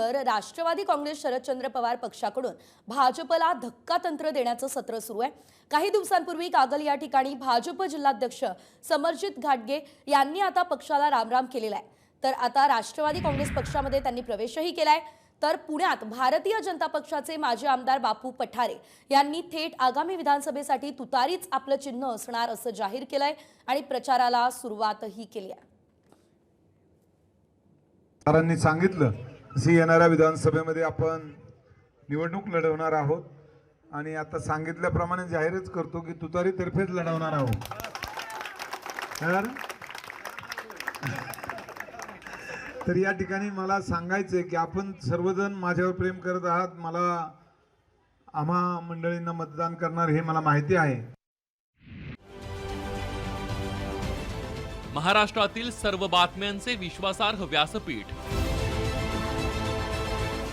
पर राष्ट्रवादी काँग्रेस शरदचंद्र पवार पक्षाकडून भाजपला धक्का तंत्र देण्याचं सत्र सुरू आहे. काही दिवसांपूर्वी कागल या ठिकाणी भाजप जिल्हाध्यक्ष समरजित घाटगे यांनी आता पक्षाला रामराम केलेला आहे. तर आता राष्ट्रवादी काँग्रेस पक्षामध्ये त्यांनी प्रवेशही केलाय तर पुण्यात भारतीय जनता पक्षाचे माजी आमदार बापू पठारे यांनी थेट आगामी विधानसभेसाठी तुतारीच आपलं चिन्ह असणार असं जाहीर केलंय आणि प्रचाराला सुरुवातही केली आहे. सांगितलं जी येणाऱ्या विधानसभेमध्ये आपण निवडणूक लढवणार आहोत. आणि आता सांगितल्याप्रमाणे जाहीरच करतो की तुतारी तर्फेच लढवणार आहोत. तर तर या ठिकाणी मला सांगायचं आहे की आपण सर्वजण माझ्यावर प्रेम करत आहात. मला आम्हा मंडळींना मतदान करणार हे मला माहिती आहे. महाराष्ट्रातील सर्व बातम्यांचे विश्वासार्ह व्यासपीठ.